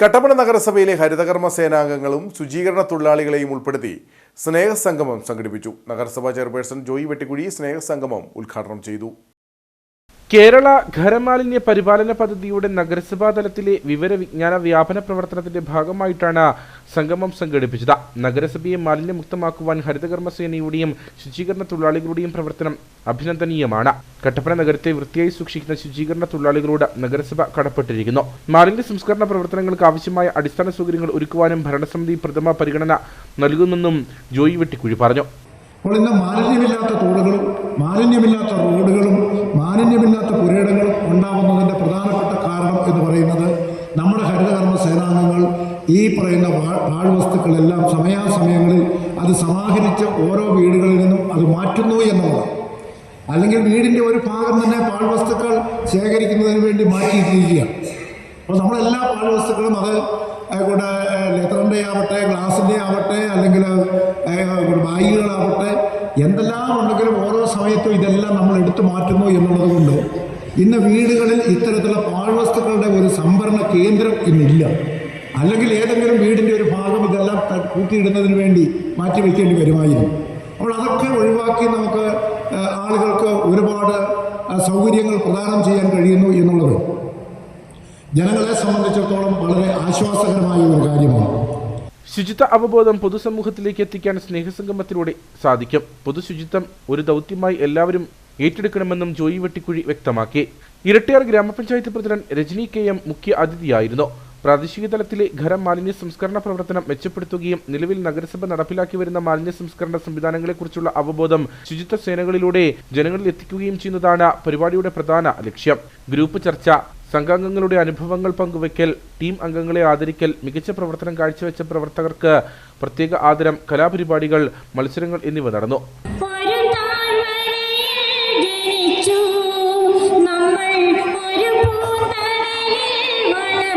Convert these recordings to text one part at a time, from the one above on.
കട്ടപ്പന നഗരസഭയിലെ ഹരിതകർമ്മ സേനാംഗങ്ങളും ശുചീകരണ തൊഴിലാളികളെയും ഉൾപ്പെടുത്തി സ്നേഹസംഗമം സംഘടിപ്പിച്ചു. നഗരസഭാ ചെയർപേഴ്സൺ ജോയി വെട്ടിക്കുഴി സ്നേഹസംഗമം ഉദ്ഘാടനം ചെയ്തു. കേരള ഖരമാലിന്യ പരിപാലന പദ്ധതിയുടെ നഗരസഭാ തലത്തിലെ വിവര വിജ്ഞാന വ്യാപന പ്രവർത്തനത്തിന്റെ ഭാഗമായിട്ടാണ് സംഗമം സംഘടിപ്പിച്ചത്. നഗരസഭയെ മാലിന്യമുക്തമാക്കുവാൻ ഹരിതകർമ്മസേനയുടെയും ശുചീകരണ തൊഴിലാളികളുടെയും പ്രവർത്തനം അഭിനന്ദനീയമാണ്. കട്ടപ്പന നഗരത്തെ വൃത്തിയായി സൂക്ഷിക്കുന്ന ശുചീകരണ തൊഴിലാളികളോട് നഗരസഭ കടപ്പെട്ടിരിക്കുന്നു. മാലിന്യ സംസ്കരണ പ്രവർത്തനങ്ങൾക്ക് ആവശ്യമായ അടിസ്ഥാന സൗകര്യങ്ങൾ ഒരുക്കുവാനും ഭരണസമിതി പ്രഥമ പരിഗണന നൽകുമെന്നും ജോയി വെട്ടിക്കുഴി പറഞ്ഞു. മാലിന്യമില്ലാത്ത മാലിന്യമില്ലാത്ത എന്ന് പറയുന്നത് നമ്മുടെ ഹരിതകർമ്മ സേനാംഗങ്ങൾ ഈ പറയുന്ന പാഴ്വസ്തുക്കളെല്ലാം സമയാസമയങ്ങളിൽ അത് സമാഹരിച്ച് ഓരോ വീടുകളിൽ നിന്നും അത് മാറ്റുന്നു എന്നുള്ളതാണ്. അല്ലെങ്കിൽ വീടിന്റെ ഒരു ഭാഗം തന്നെ പാഴ്വസ്തുക്കൾ ശേഖരിക്കുന്നതിന് വേണ്ടി മാറ്റിയിട്ടിരിക്കുകയാണ് അപ്പോൾ നമ്മളെല്ലാ പാഴ്വസ്തുക്കളും അത് കൂടെ ലെറ്ററിന്റെ ആവട്ടെ ഗ്ലാസിന്റെ ആവട്ടെ അല്ലെങ്കിൽ ബാഗുകളാവട്ടെ എന്തെല്ലാം ഉണ്ടെങ്കിലും ഓരോ സമയത്തും ഇതെല്ലാം നമ്മൾ എടുത്തു മാറ്റുന്നു എന്നുള്ളത് കൊണ്ട് ഇന്ന് വീടുകളിൽ ഇത്തരത്തിലുള്ള പാഴ്വസ്തുക്കളുടെ ഒരു സംഭരണ കേന്ദ്രം ഇന്നില്ല. അല്ലെങ്കിൽ ഏതെങ്കിലും വീടിന്റെ ഒരു ഭാഗം ഇതെല്ലാം കൂട്ടിയിടുന്നതിന് വേണ്ടി മാറ്റി വയ്ക്കേണ്ടി വരുമായിരുന്നു. അപ്പോൾ അതൊക്കെ ഒഴിവാക്കി നമുക്ക് ആളുകൾക്ക് ഒരുപാട് സൗകര്യങ്ങൾ പ്രദാനം ചെയ്യാൻ കഴിയുന്നു എന്നുള്ളത് ജനങ്ങളെ സംബന്ധിച്ചിടത്തോളം വളരെ ആശ്വാസകരമായ ഒരു കാര്യമാണ്. ശുചിത്വ അവബോധം പൊതുസമൂഹത്തിലേക്ക് എത്തിക്കാൻ സ്നേഹസംഗമത്തിലൂടെ സാധിക്കും. പൊതുശുചിത്വം ഒരു ദൗത്യമായി എല്ലാവരും ഏറ്റെടുക്കണമെന്നും ജോയി വെട്ടിക്കുഴി വ്യക്തമാക്കി. ഇരട്ടിയാർ ഗ്രാമപഞ്ചായത്ത് പ്രസിഡന്റ് രജനി കെ എം മുഖ്യ അതിഥിയായിരുന്നു. പ്രാദേശിക തലത്തിലെ ഖരം മാലിന്യ സംസ്കരണ പ്രവർത്തനം മെച്ചപ്പെടുത്തുകയും നിലവിൽ നഗരസഭ നടപ്പിലാക്കി വരുന്ന മാലിന്യ സംസ്കരണ സംവിധാനങ്ങളെക്കുറിച്ചുള്ള അവബോധം ശുചിത്വ സേനകളിലൂടെ ജനങ്ങളിൽ എത്തിക്കുകയും ചെയ്യുന്നതാണ് പരിപാടിയുടെ പ്രധാന ലക്ഷ്യം. ഗ്രൂപ്പ് ചർച്ച സംഘാംഗങ്ങളുടെ അനുഭവങ്ങൾ പങ്കുവയ്ക്കൽ ടീം അംഗങ്ങളെ ആദരിക്കൽ മികച്ച പ്രവർത്തനം കാഴ്ചവെച്ച പ്രവർത്തകർക്ക് പ്രത്യേക ആദരം കലാപരിപാടികൾ മത്സരങ്ങൾ എന്നിവ നടന്നു.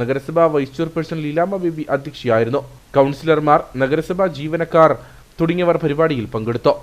നഗരസഭാ വൈസ് ചെയർപേഴ്സൺ ലീലാമ്മ ബേബി അധ്യക്ഷയായിരുന്നു. കൗൺസിലർമാർ നഗരസഭാ ജീവനക്കാർ തുടങ്ങിയവർ പരിപാടിയിൽ പങ്കെടുത്തു.